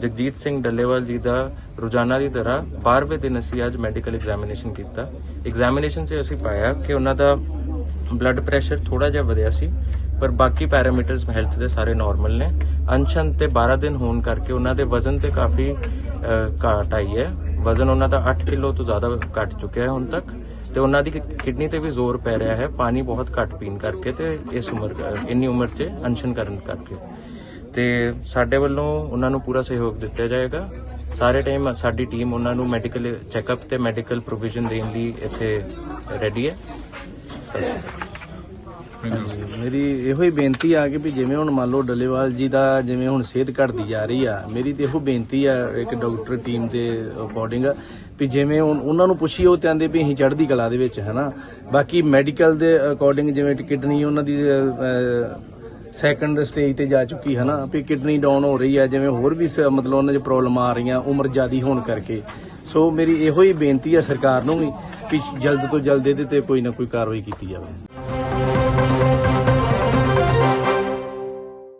ਜਗਜੀਤ ਸਿੰਘ ਡੱਲੇਵਾਲ ਜੀ ਦਾ ਰੋਜ਼ਾਨਾ ਦੀ ਤਰ੍ਹਾਂ 12ਵੇਂ ਦਿਨ ਅਸੀਂ ਅੱਜ ਮੈਡੀਕਲ ਐਗਜ਼ਾਮੀਨੇਸ਼ਨ ਕੀਤਾ। ਐਗਜ਼ਾਮੀਨੇਸ਼ਨ 'ਚ ਅਸੀਂ ਪਾਇਆ ਕਿ ਉਹਨਾਂ ਦਾ ਬਲੱਡ ਪ੍ਰੈਸ਼ਰ ਥੋੜਾ ਜਿਹਾ ਵਧਿਆ ਸੀ, ਪਰ ਬਾਕੀ ਪੈਰਾਮੀਟਰਸ ਹੈਲਥ ਦੇ ਸਾਰੇ ਨਾਰਮਲ ਨੇ। ਅਨਸ਼ਨ ਤੇ 12 ਦਿਨ ਹੋਣ ਕਰਕੇ ਉਹਨਾਂ ਦੇ ਵਜ਼ਨ ਤੇ ਕਾਫੀ ਘਾਟ ਆਈ ਹੈ। ਵਜ਼ਨ ਉਹਨਾਂ ਦਾ 8 ਕਿਲੋ ਤੋਂ ਜ਼ਿਆਦਾ ਘਟ ਚੁੱਕਿਆ ਹੈ ਹੁਣ ਤੱਕ। ਤੇ ਉਹਨਾਂ ਦੀ ਕਿਡਨੀ ਤੇ ਵੀ ਜ਼ੋਰ ਪੈ ਰਿਹਾ ਹੈ, ਪਾਣੀ ਬਹੁਤ ਘੱਟ ਪੀਣ ਕਰਕੇ ਤੇ ਇਸ ਉਮਰ, ਇੰਨੀ ਉਮਰ 'ਚ ਅਨਸ਼ਨ ਕਰਨ ਕਰਕੇ। ਤੇ ਸਾਡੇ ਵੱਲੋਂ ਉਹਨਾਂ ਨੂੰ ਪੂਰਾ ਸਹਿਯੋਗ ਦਿੱਤਾ ਜਾਏਗਾ। ਸਾਰੇ ਟਾਈਮ ਸਾਡੀ ਟੀਮ ਉਹਨਾਂ ਨੂੰ ਮੈਡੀਕਲ ਚੈੱਕਅਪ ਤੇ ਮੈਡੀਕਲ ਪ੍ਰੋਵੀਜ਼ਨ ਦੇਣ ਲਈ ਇੱਥੇ ਰੈਡੀ ਹੈ। ਮੇਰੀ ਇਹੋ ਹੀ ਬੇਨਤੀ ਆ ਕਿ ਵੀ ਜਿਵੇਂ ਹੁਣ ਮੰਨ ਲਓ ਡੱਲੇਵਾਲ ਜੀ ਦਾ ਜਿਵੇਂ ਹੁਣ ਸਿਹਤ ਘਟਦੀ ਜਾ ਰਹੀ ਆ, ਮੇਰੀ ਤੇ ਇਹੋ ਬੇਨਤੀ ਆ ਇੱਕ ਡਾਕਟਰ ਟੀਮ ਦੇ ਅਕੋਰਡਿੰਗ ਵੀ ਜਿਵੇਂ ਹੁਣ ਉਹਨਾਂ ਨੂੰ ਪੁੱਛੀ ਉਹ ਕਹਿੰਦੇ ਵੀ ਅਸੀਂ ਚੜ੍ਹਦੀ ਕਲਾ ਦੇ ਵਿੱਚ, ਹਨਾ। ਬਾਕੀ ਮੈਡੀਕਲ ਦੇ ਅਕੋਰਡਿੰਗ ਜਿਵੇਂ ਕਿਡਨੀ ਉਹਨਾਂ ਦੀ ਸੈਕੰਡ ਸਟੇਜ ਤੇ ਜਾ ਚੁੱਕੀ ਹੈ ਨਾ ਵੀ ਕਿਡਨੀ ਡਾਊਨ ਹੋ ਰਹੀ ਹੈ ਜਿਵੇਂ ਹੋਰ ਵੀ ਸ- ਮਤਲਬ ਉਹਨਾਂ 'ਚ ਪ੍ਰੋਬਲਮ ਆ ਰਹੀਆਂ, ਉਮਰ ਜ਼ਿਆਦੀ ਹੋਣ ਕਰਕੇ। ਸੋ ਮੇਰੀ ਇਹੋ ਹੀ ਬੇਨਤੀ ਹੈ ਸਰਕਾਰ ਨੂੰ ਵੀ ਪਿਛ ਜਲਦ ਤੋਂ ਜਲਦ ਇਹਦੇ ਤੇ ਕੋਈ ਨਾ ਕੋਈ ਕਾਰਵਾਈ ਕੀਤੀ ਜਾਵੇ।